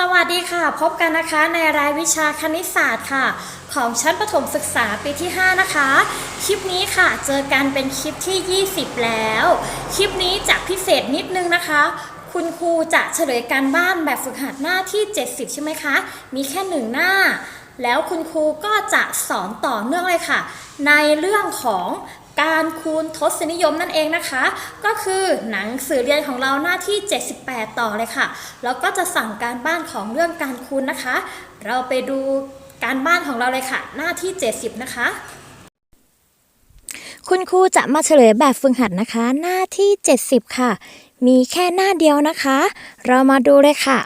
สวัสดีค่ะ พบกันนะคะในรายวิชาคณิตศาสตร์ค่ะ ของชั้นประถมศึกษาปีที่ 5 นะคะ คลิปนี้ค่ะเจอกันเป็นคลิปที่ 20 แล้ว คลิปนี้จะพิเศษนิดนึงนะคะ คุณครูจะเฉลยการบ้านแบบฝึกหัดหน้าที่ 70 ใช่ไหมคะ มีแค่หนึ่งหน้า แล้วคุณครูก็จะสอนต่อเนื่องเลยค่ะ ในเรื่องของ การคูณทศนิยมนั่นเองนะคะ ก็คือหนังสือเรียนของเราหน้าที่ 78 ต่อเลยค่ะ แล้วก็จะสั่งการบ้านของเรื่องการคูณนะคะ เราไปดูการบ้านของเราเลยค่ะ หน้าที่ 70 นะคะ คุณครูจะมาเฉลยแบบฝึกหัดนะคะ หน้าที่ 70 ค่ะ มีแค่หน้าเดียวนะคะ เรามาดูเลยค่ะ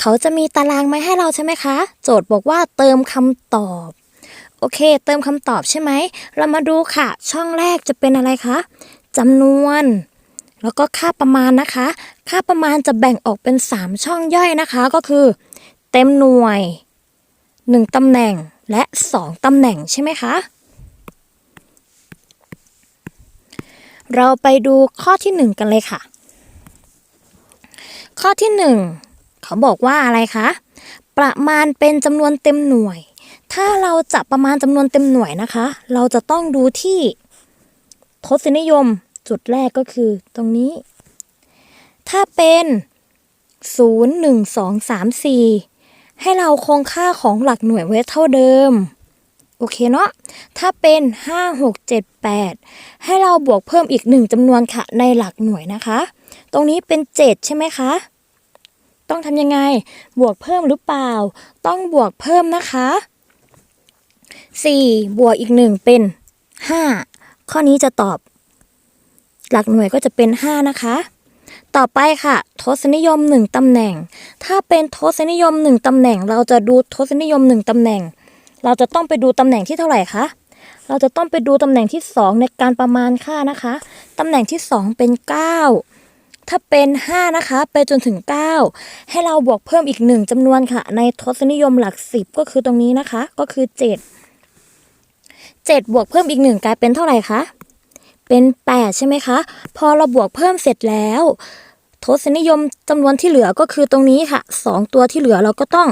เขาจะมีตารางมาให้เราใช่ไหมคะ โจทย์บอกว่าเติมคำตอบ โอเค เติมคำตอบใช่ไหม เรามาดูค่ะ ช่องแรกจะเป็นอะไรคะจำนวน แล้วก็ค่าประมาณนะคะ ค่าประมาณจะแบ่งออกเป็น 3 ช่องย่อยนะคะ ก็คือ เต็มหน่วย 1ตำแหน่งและ 2ตำแหน่งใช่ไหมคะเราไปดูข้อที่หนึ่งกันเลยค่ะ ข้อที่หนึ่งเขาบอกว่าอะไรคะ ประมาณเป็นจำนวนเต็มหน่วย ถ้าเราจะประมาณจำนวนเต็มหน่วยนะคะ เราจะต้องดูที่ทศนิยมจุดแรกก็คือตรงนี้ ถ้าเป็น 0 1 2 3 4 ให้เราคงค่าของหลักหน่วยไว้เท่าเดิม โอเคเนาะ ถ้าเป็น 5 6 7 8 ให้เราบวกเพิ่มอีกหนึ่งจำนวนค่ะในหลักหน่วยนะคะ ตรงนี้เป็น 7 ใช่ไหมคะ ต้องทำยังไง บวกเพิ่มหรือเปล่า ต้องบวกเพิ่มนะคะ 4 บวกอีก 1 เป็น 5 ข้อนี้จะตอบ หลักหน่วยก็จะเป็น 5 นะคะ ต่อไปค่ะ ทศนิยม 1ตำแหน่ง ถ้าเป็นทศนิยม 1ตำแหน่ง เราจะดูทศนิยม 1ตำแหน่ง เราจะต้องไปดูตำแหน่งที่เท่าไหร่คะเราจะต้องไปดูตำแหน่งที่ 2 ในการประมาณค่านะคะ ตำแหน่งที่ 2 เป็น 9 ถ้าเป็น 5 นะคะ ไปจนถึง 9 ให้เราบวกเพิ่มอีก 1จำนวนค่ะ ในทศนิยมหลัก 10 ก็คือตรงนี้นะคะ ก็คือ 7 7 บวกเพิ่มอีก 1 กลายเป็นเท่าไหร่คะ เป็น 8 ใช่ไหมคะ พอเราบวกเพิ่มเสร็จแล้ว ทศนิยมจำนวนที่เหลือก็คือตรงนี้ค่ะ 2 ตัวที่เหลือเราก็ต้อง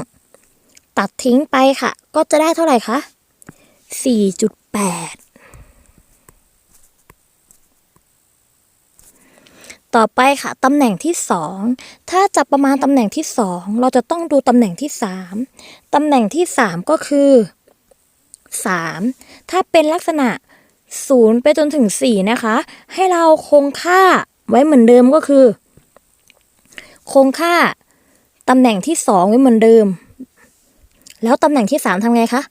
ตัดทิ้งไปค่ะ ก็จะได้เท่าไหร่คะ 4.8ต่อไปค่ะ ตำแหน่งที่ 2 ถ้าจะประมาณตำแหน่งที่ 2 เราจะต้องดูตำแหน่งที่ 3 ตำแหน่งที่ 3 ก็คือ 3 ถ้าเป็นลักษณะ 0 ไปจนถึง 4 นะคะ ให้เราคงค่าไว้เหมือนเดิมก็คือ คงค่าตำแหน่งที่ 2 ไว้เหมือนเดิม แล้วตำแหน่งที่ 3ทำไงคะ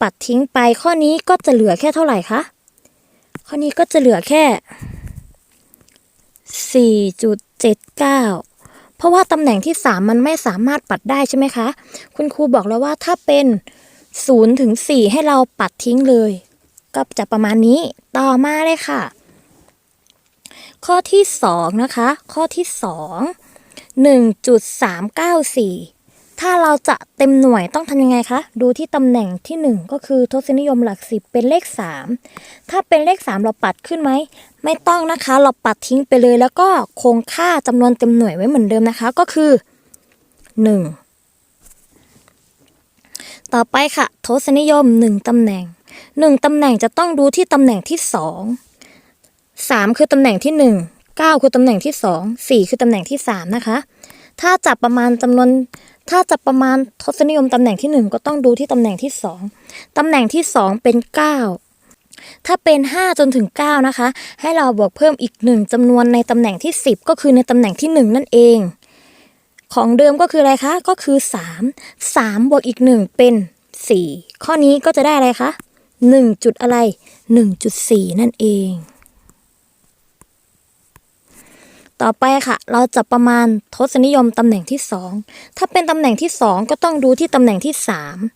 ปัดทิ้งไปข้อนี้ก็จะเหลือแค่เท่าไหร่คะ ข้อนี้ก็จะเหลือแค่ 4.79เพราะว่าตำแหน่งที่ 3 มันไม่สามารถปัดได้ใช่ไหมคะ คุณครูบอกแล้วว่าถ้าเป็น 0ถึง4ให้เราปัดทิ้งเลย ก็จะประมาณนี้ต่อมาเลยค่ะ ข้อที่2นะคะ ข้อที่ 2 1.394 ถ้าเราจะเต็มหน่วยต้องทำยังไงคะ ดูที่ตำแหน่งที่ 1 ก็คือทศนิยมหลักสิบเป็นเลข 3 ถ้าเป็นเลข 3 เราปัดขึ้นไหม ไม่ต้องนะคะ เราปัดทิ้งไปเลย แล้วก็คงค่าจำนวนเต็มหน่วยไว้เหมือนเดิมนะคะ ก็คือ 1 ต่อไปค่ะ ทศนิยม 1ตำแหน่ง 1ตำแหน่งจะต้องดูที่ตำแหน่งที่ 2 3 คือตำแหน่งที่ 1 9 คือตำแหน่งที่ 2 4 คือตำแหน่งที่ 3 นะคะ ถ้าจะประมาณจำนวนถ้าจะประมาณทศนิยมตำแหน่งที่ 1 ก็ต้องดูที่ตำแหน่งที่ 2ตำแหน่งที่ 2 เป็น 9 ถ้าเป็น 5 จนถึง 9 นะคะ ให้เราบวกเพิ่มอีก 1จำนวนในตำแหน่งที่ 10 ก็คือในตำแหน่งที่ 1 นั่นเอง ของเดิมก็คืออะไรคะ ก็คือ 3 3 บวกอีก 1 เป็น 4 ข้อนี้ก็จะได้อะไรคะ 1 จุดอะไร 1.4 นั่นเอง ต่อไปค่ะ เราจะประมาณทศนิยมตำแหน่งที่ 2 ถ้าเป็นตำแหน่งที่ 2 ก็ต้องดูที่ตำแหน่งที่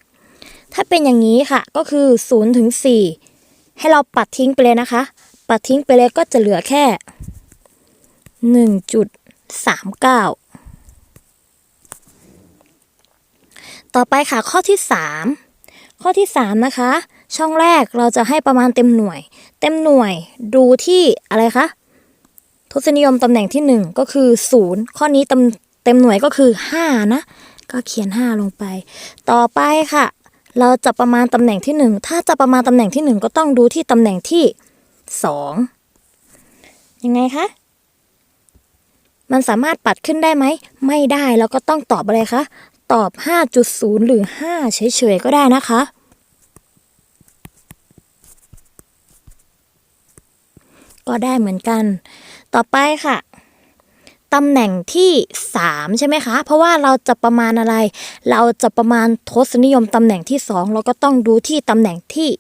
3 ถ้าเป็นอย่างนี้ค่ะ ก็คือ0ถึง4ให้เราปัดทิ้งไปเลยนะคะ ปัดทิ้งไปเลยก็จะเหลือแค่ 1.39 ต่อไปค่ะข้อที่ 3 ข้อที่ 3 นะคะ ช่องแรกเราจะให้ประมาณเต็มหน่วย เต็มหน่วยดูที่อะไรคะทศนิยมตำแหน่งที่ 1 ก็คือ 0 ข้อนี้เตำเต็มหน่วยก็คือ 5 นะ ก็เขียน 5 ลงไป ต่อไปค่ะ เราจะประมาณตำแหน่งที่ 1 ถ้าจะประมาณตำแหน่งที่ 1 ก็ต้องดูที่ตำแหน่งที่ 2 ยังไงคะมันสามารถปัดขึ้นได้ไหม ไม่ได้ แล้วก็ต้องตอบอะไรคะ ตอบ 5.0 หรือ 5 เฉยๆ ก็ได้นะคะ ก็ได้เหมือนกัน ต่อไปค่ะตำแหน่งที่ 3 ใช่ไหมคะ เพราะว่าเราจะประมาณอะไร เราจะประมาณทศนิยมตำแหน่งที่ 2 เราก็ต้องดูที่ตำแหน่งที่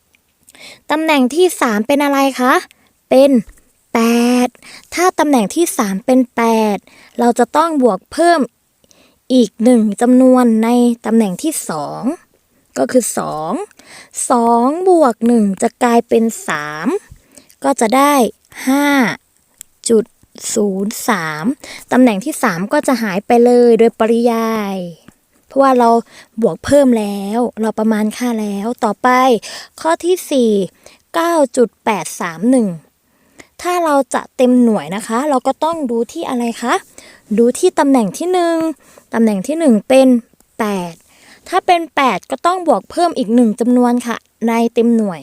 3ตำแหน่งที่ 3 เป็นอะไรคะ เป็น 8 ถ้าตำแหน่งที่ 3 เป็น 8 เราจะต้องบวกเพิ่ม อีก1จำนวนในตำแหน่งที่2ก็คือ2 2บวก1จะกลายเป็น3ก็จะได้5จุด03ตำแหน่งที่3ก็จะหายไปเลยโดยปริยาย เพราะว่าเราบวกเพิ่มแล้ว เราประมาณค่าแล้วต่อไป ข้อที่4 9.831ถ้าเราจะเต็มหน่วยนะคะ เราก็ต้องดูที่อะไรคะ ดูที่ตำแหน่งที่1 ตำแหน่งที่ 1 เป็น 8 ถ้าเป็น 8 ก็ต้องบวกเพิ่มอีก 1จำนวนค่ะ ในเต็มหน่วย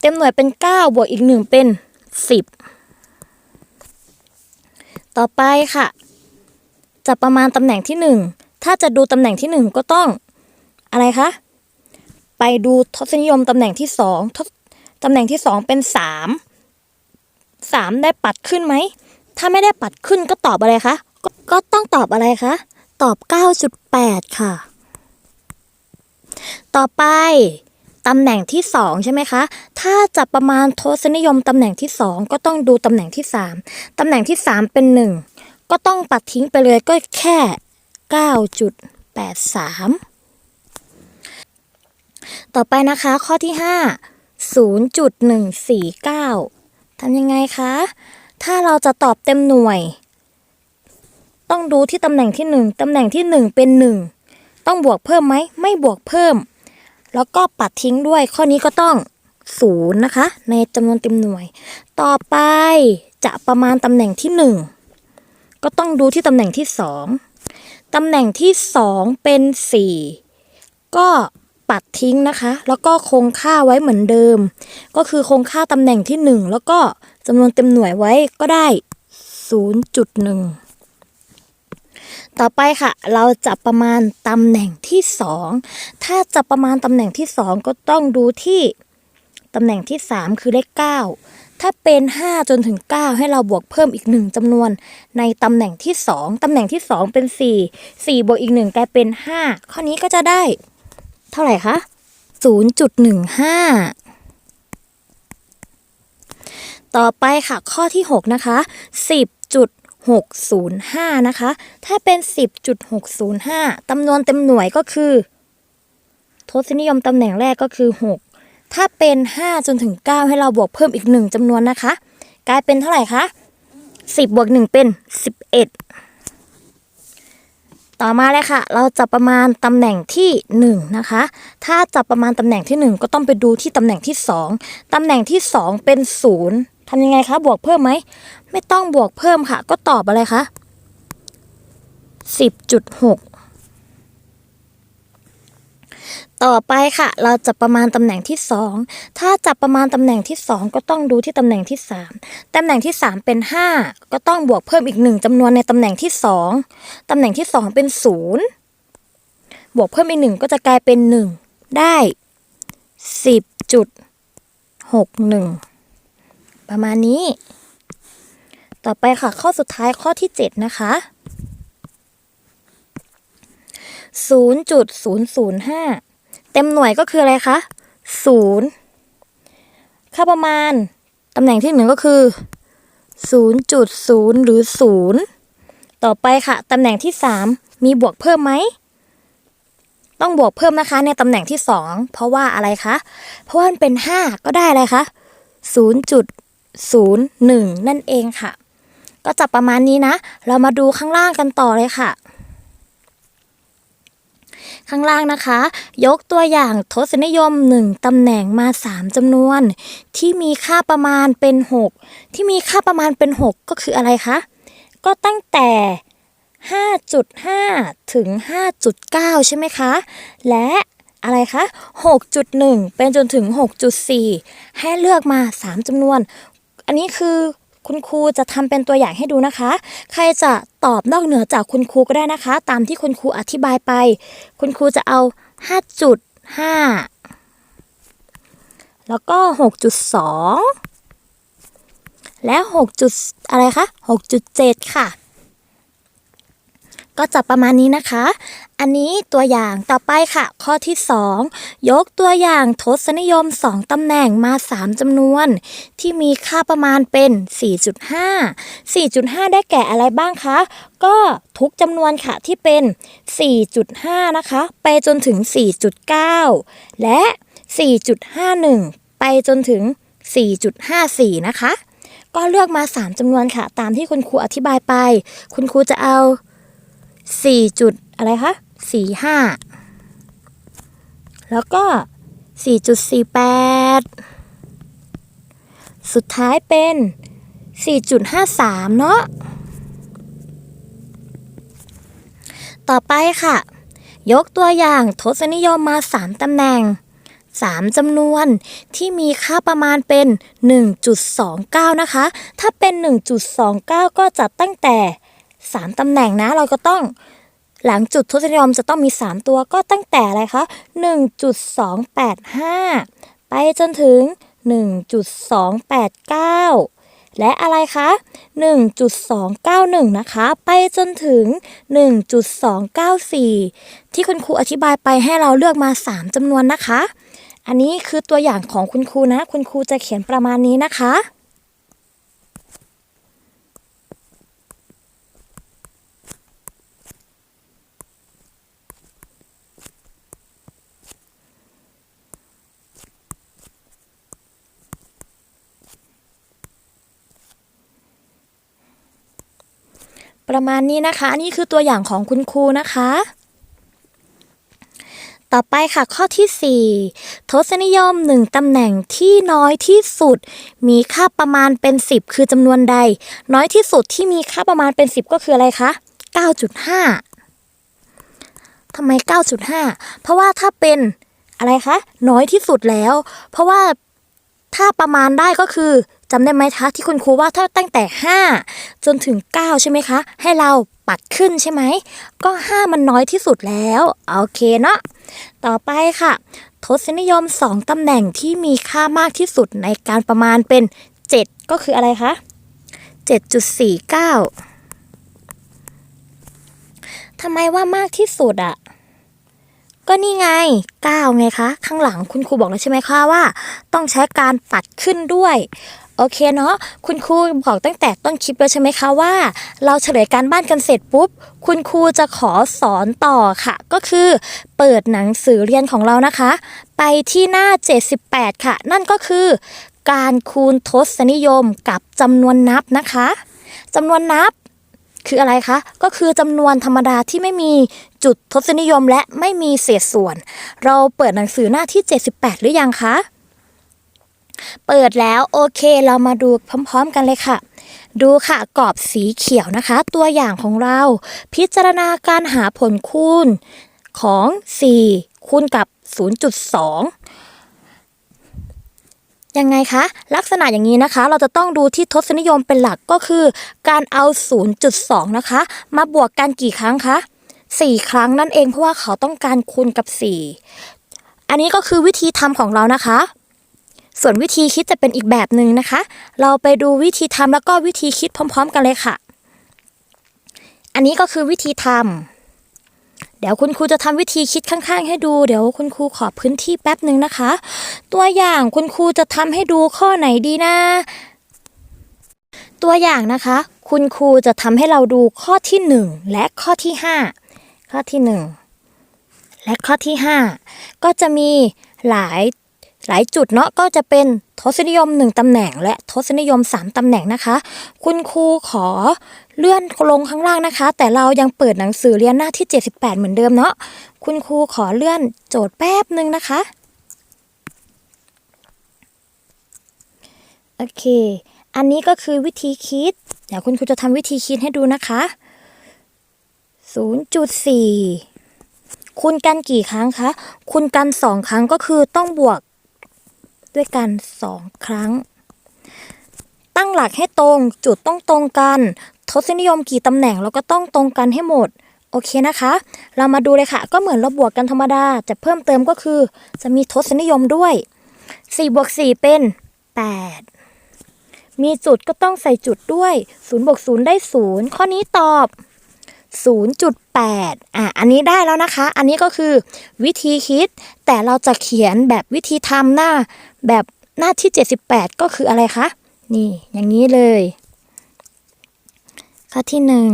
เต็มหน่วยเป็น 9 บวกอีก 1 เป็น 10 ต่อไปค่ะ จะประมาณตำแหน่งที่ 1 ถ้าจะดูตำแหน่งที่ 1 ก็ต้องอะไรคะ ไปดูทศนิยมตำแหน่งที่2ทศตำแหน่งที่ 2 เป็น 3 3 ได้ปัดขึ้นไหม ถ้าไม่ได้ปัดขึ้นก็ตอบอะไรคะ ก็ต้องตอบอะไรคะ ตอบ 9.8 ค่ะ ต่อไปตำแหน่งที่ 2 ใช่ไหมคะ ถ้าจะประมาณทศนิยมตำแหน่งที่ 2 ก็ต้องดูตำแหน่งที่ 3ตำแหน่งที่ 3 เป็น 1 ก็ต้องปัดทิ้งไปเลยก็แค่ 9.83 ต่อไปนะคะข้อที่ 5 0.149ทำยังไงคะ ถ้าเราจะตอบเต็มหน่วย ต้องดูที่ตำแหน่งที่ 1ตำแหน่งที่ 1 เป็น 1 ต้องบวกเพิ่มไหมไม่บวกเพิ่ม แล้วก็ปัดทิ้งด้วยข้อนี้ก็ต้องศูนย์นะคะ ในจำนวนเต็มหน่วย ต่อไปจะประมาณตำแหน่งที่ 1 ก็ต้องดูที่ตำแหน่งที่ 2ตำแหน่งที่ 2 เป็น 4 ก็ปัดทิ้งนะคะ แล้วก็คงค่าไว้เหมือนเดิม ก็คือคงค่าตำแหน่งที่ 1 แล้วก็จำนวนเต็มหน่วยไว้ก็ได้ 0.1 ต่อไปค่ะ เราจะประมาณตำแหน่งที่ 2 ถ้าจะประมาณตำแหน่งที่ 2 ก็ต้องดูที่ตำแหน่งที่ 3 คือเลข9ถ้าเป็น 5 จนถึง 9 ให้เราบวกเพิ่มอีก 1จำนวน ในตำแหน่งที่ 2 ตำแหน่งที่ 2 เป็น 4 4 บวกอีก 1 กลายเป็น 5 ข้อนี้ก็จะได้ เท่าไหร่คะ 0.15ต่อไปค่ะข้อที่ 6 นะคะ 605 นะคะ ถ้าเป็น 10.605จำนวนเต็มหน่วยก็คือ ทศนิยมตำแหน่งแรกก็คือ 6 ถ้าเป็น 5 จนถึง 9 ให้เราบวกเพิ่มอีก 1จำนวนนะคะ กลายเป็นเท่าไหร่คะ 10 บวก 1 เป็น 11 ต่อมาเลยค่ะ เราจะประมาณตำแหน่งที่ 1 นะคะ ถ้าจะประมาณตำแหน่งที่ 1 ก็ต้องไปดูที่ตำแหน่งที่ 2 ตำแหน่งที่ 2 เป็น 0 ทำยังไงคะ บวกเพิ่มไหม ไม่ต้องบวกเพิ่มค่ะ ก็ตอบอะไรคะ10.6ต่อไปค่ะ เราจะประมาณตำแหน่งที่ 2 ถ้าจะประมาณตำแหน่งที่ 2 ก็ต้องดูที่ตำแหน่งที่ 3ตำแหน่งที่ 3 เป็น 5 ก็ต้องบวกเพิ่มอีก 1จำนวนในตำแหน่งที่ 2ตำแหน่งที่ 2 เป็น 0 บวกเพิ่มอีก 1 ก็จะกลายเป็น 1 ได้ 10.61 ประมาณนี้ ต่อไปค่ะข้อสุดท้ายข้อที่ 7 นะคะ 0.005 เต็มหน่วยก็คืออะไรคะ0ค่าประมาณตำแหน่งที่หนึ่งก็คือ 0.0 หรือ 0 ต่อไปค่ะตำแหน่งที่ 3 มีบวกเพิ่มไหม ต้องบวกเพิ่มนะคะในตำแหน่งที่ 2 เพราะว่าอะไรคะ เพราะว่ามันเป็น 5 ก็ได้อะไรคะ 0.01 นั่นเองค่ะ ก็จะประมาณนี้นะ เรามาดูข้างล่างกันต่อเลยค่ะ ข้างล่างนะคะ ยกตัวอย่างทศนิยม 1ตำแหน่งมา 3จำนวน ที่มีค่าประมาณเป็น 6 ที่มีค่าประมาณเป็น 6 ก็คืออะไรคะ ก็ตั้งแต่5.5 ถึง 5.9 ใช่ไหมคะ และอะไรคะ 6.1 เป็นจนถึง 6.4 ให้เลือกมา 3จำนวน อันนี้คือคุณครูจะทำเป็นตัวอย่างให้ดูนะคะ ใครจะตอบนอกเหนือจากคุณครูก็ได้นะคะ ตามที่คุณครูอธิบายไป คุณครูจะเอา 5.5 แล้วก็ 6.2 และ 6. จุดอะไรคะ 6.7 ค่ะ ก็จะประมาณนี้นะคะ อันนี้ตัวอย่างต่อไปค่ะ ข้อที่ 2 ยกตัวอย่างทศนิยม 2 ตำแหน่งมา 3จำนวน ที่มีค่าประมาณเป็น 4.5 4.5 ได้แก่อะไรบ้างคะ ก็ทุกจำนวนค่ะที่เป็น 4.5 นะคะ ไปจนถึง 4.9 และ 4.51 ไปจนถึง 4.54 นะคะ ก็เลือกมา 3จำนวนค่ะ ตามที่คุณครูอธิบายไป คุณครูจะเอา 4จุดอะไรคะ45แล้วก็4.48สุดท้ายเป็น4.53เนาะต่อไปค่ะ ยกตัวอย่างทศนิยมมา3ตำแหน่ง3จำนวนที่มีค่าประมาณเป็น 1.29 นะคะ ถ้าเป็น 1.29 ก็จะตั้งแต่ 3ตำแหน่งนะ เราก็ต้องหลังจุดทศนิยมจะต้องมี 3 ตัวก็ตั้งแต่อะไรคะ 1.285 ไปจนถึง 1.289 และอะไรคะ 1.291 นะคะ ไปจนถึง 1.294 ที่คุณครูอธิบายไปให้เราเลือกมา 3จำนวนนะคะ อันนี้คือตัวอย่างของคุณครูนะ คุณครูจะเขียนประมาณนี้นะคะ ประมาณนี้นะคะอันนี้คือตัวอย่างของคุณครูนะคะ ต่อไปค่ะข้อที่ 4 ทศนิยม 1ตำแหน่งที่น้อยที่สุด มีค่าประมาณเป็น 10 คือจำนวนใด น้อยที่สุดที่มีค่าประมาณเป็น 10 ก็คืออะไรคะ9.5ทำไม 9.5 เพราะว่าถ้าเป็นอะไรคะ น้อยที่สุดแล้ว เพราะว่าถ้าประมาณได้ก็คือจำได้ไหมคะที่คุณครูว่าถ้าตั้งแต่ 5 จนถึง 9 ใช่ไหมคะ ให้เราปัดขึ้นใช่ไหม ก็ 5 มันน้อยที่สุดแล้ว โอเคเนาะต่อไปค่ะ ทศนิยม 2ตำแหน่งที่มีค่ามากที่สุดในการประมาณเป็น 7 ก็คืออะไรคะ 7.49ทำไมว่ามากที่สุดอะก็นี่ไง 9 ไงคะ ข้างหลังคุณครูบอกแล้วใช่ไหมคะว่า ต้องใช้การปัดขึ้นด้วย โอเคเนาะคุณครูบอกตั้งแต่ต้นคลิปแล้วใช่ไหมคะว่า เราเฉลยการบ้านกันเสร็จปุ๊บ คุณครูจะขอสอนต่อค่ะ ก็คือเปิดหนังสือเรียนของเรานะคะ ไปที่หน้า 78 ค่ะ นั่นก็คือ การคูณทศนิยมกับจำนวนนับนะคะจำนวนนับคืออะไรคะ ก็คือจำนวนธรรมดาที่ไม่มีจุดทศนิยมและไม่มีเศษส่วน เราเปิดหนังสือหน้าที่ 78 หรือยังคะ เปิดแล้วโอเคเรามาดูพร้อม ๆ กันเลยค่ะ ดูค่ะกรอบสีเขียวนะคะ ตัวอย่างของเรา พิจารณาการหาผลคูณของ 4 คูณกับ 0.2 ยังไงคะ ลักษณะอย่างนี้นะคะ เราจะต้องดูที่ทศนิยมเป็นหลักก็คือ การเอา 0.2 นะคะ มาบวกกันกี่ครั้งคะ4 ครั้งนั่นเองเพราะว่าเขาต้องการคูณกับ 4 อันนี้ก็คือวิธีทำของเรานะคะ ส่วนวิธีคิดจะเป็นอีกแบบหนึ่งนะคะ เราไปดูวิธีทำแล้วก็วิธีคิดพร้อม ๆ กันเลยค่ะ อันนี้ก็คือวิธีทำเดี๋ยวคุณครูจะทำวิธีคิดข้าง ๆ ให้ดู เดี๋ยวคุณครูขอพื้นที่แป๊บหนึ่งนะคะ ตัวอย่างคุณครูจะทำให้ดูข้อไหนดีนะ ตัวอย่างนะคะ คุณครูจะทำให้เราดูข้อที่ 1 และข้อที่ 5 ข้อที่ 1 และข้อที่ 5 ก็จะมีหลาย หลายจุดเนาะก็จะเป็นทศนิยม 1 ตำแหน่ง และทศนิยม 3 ตำแหน่งนะคะ คุณครูขอเลื่อนลงข้างล่างนะคะ แต่เรายังเปิดหนังสือเรียนหน้าที่ 78 เหมือนเดิมเนาะคุณครูขอเลื่อนโจทย์แป๊บหนึ่งนะคะโอเค อันนี้ก็คือวิธีคิด เดี๋ยวคุณครูจะทำวิธีคิดให้ดูนะคะ 0.4 คูณกันกี่ครั้งคะ คูณกัน 2 ครั้งก็คือต้องบวก ด้วยกัน2ครั้ง ตั้งหลักให้ตรงจุดต้องตรงกัน ทศนิยมกี่ตำแหน่งเราก็ต้องตรงกันให้หมด โอเคนะคะ เรามาดูเลยค่ะ ก็เหมือนเราบวกกันธรรมดา จะเพิ่มเติมก็คือ จะมีทศนิยมด้วย4บวก4เป็น 8 มีจุดก็ต้องใส่จุดด้วย0บวก0ได้ 0 ข้อนี้ตอบ 0.8 อะ อันนี้ได้แล้วนะคะ อันนี้ก็คือวิธีคิด แต่เราจะเขียนแบบวิธีทำหน้าแบบหน้าที่ 78 ก็คืออะไรคะ นี่ อย่างนี้เลย ข้อที่หนึ่ง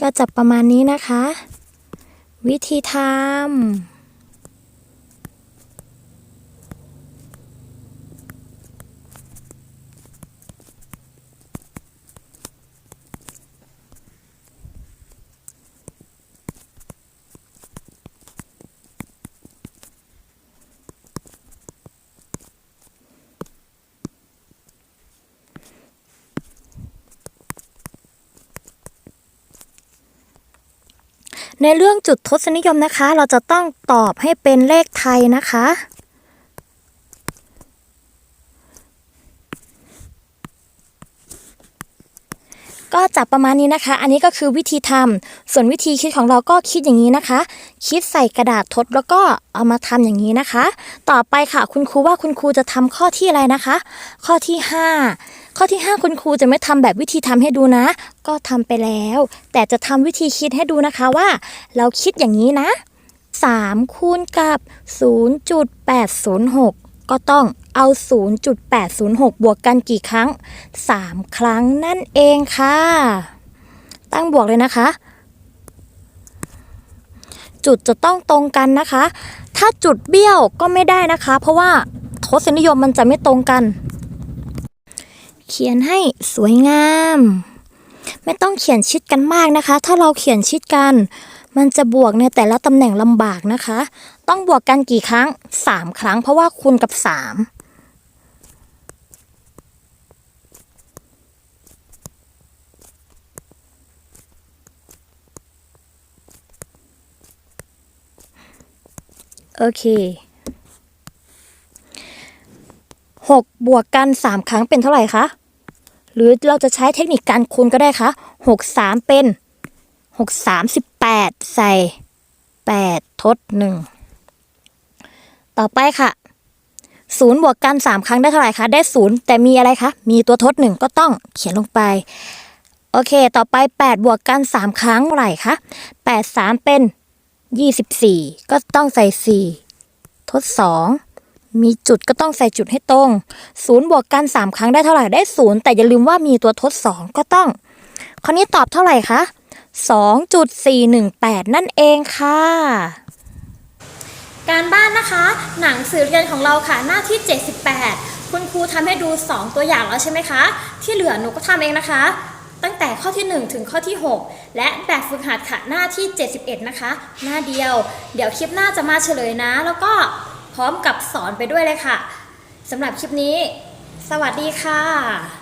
ก็จะประมาณนี้นะคะ วิธีทำ ในเรื่องจุดทศนิยมนะคะ เราจะต้องตอบให้เป็นเลขไทยนะคะ ก็จะประมาณนี้นะคะ อันนี้ก็คือวิธีทำส่วนวิธีคิดของเราก็คิดอย่างนี้นะคะ คิดใส่กระดาษทดแล้วก็เอามาทำอย่างนี้นะคะ ต่อไปค่ะคุณครูว่าคุณครูจะทำข้อที่อะไรนะคะ ข้อที่ 5 ข้อที่ 5 คุณครูจะไม่ทำแบบวิธีทำให้ดูนะ ก็ทำไปแล้ว แต่จะทำวิธีคิดให้ดูนะคะว่า เราคิดอย่างนี้นะ 3 คูณกับ 0.806 ก็ต้องเอา 0.806 บวกกันกี่ครั้ง 3 ครั้งนั่นเองค่ะ ตั้งบวกเลยนะคะ จุดจะต้องตรงกันนะคะ ถ้าจุดเบี้ยวก็ไม่ได้นะคะ เพราะว่าทศนิยมมันจะไม่ตรงกัน เขียนให้สวยงาม ไม่ต้องเขียนชิดกันมากนะคะ ถ้าเราเขียนชิดกัน มันจะบวกในแต่ละตำแหน่งลำบากนะคะ ต้องบวกกันกี่ครั้ง 3 ครั้ง เพราะว่าคูณกับ 3โอเค6บวกกัน 3 ครั้งเป็นเท่าไหร่คะ หรือเราจะใช้เทคนิคการคูณก็ได้คะ6 3 เป็น 6 3 18ใส่ 8 ทด 1 ต่อไปค่ะ0บวกกัน 3 ครั้งได้เท่าไหร่คะ ได้ 0 แต่มีอะไรคะ มีตัวทด 1 ก็ต้องเขียนลงไป โอเค ต่อไป 8 บวกกัน 3 ครั้งเท่าไหร่คะ 8 3 เป็น 24 ก็ต้องใส่ 4 ทด 2 มีจุดก็ต้องใส่จุดให้ตรง0บวกกัน 3 ครั้งได้เท่าไหร่ได้0แต่อย่าลืมว่ามีตัวทด 2 ก็ต้องข้อนี้ตอบเท่าไหร่คะ2.418 นั่นเองค่ะ การบ้านนะคะ หนังสือเรียนของเราค่ะหน้าที่ 78 คุณครูทำให้ดู 2 ตัวอย่างแล้วใช่ไหมคะ ที่เหลือหนูก็ทำเองนะคะ ตั้งแต่ข้อที่ 1 ถึงข้อที่ 6 และแบบฝึกหัดค่ะหน้าที่ 71 นะคะ หน้าเดียว เดี๋ยวคลิปหน้าจะมาเฉลยนะ แล้วก็ พร้อมกับสอนไปด้วยเลยค่ะสำหรับคลิปนี้ สวัสดีค่ะ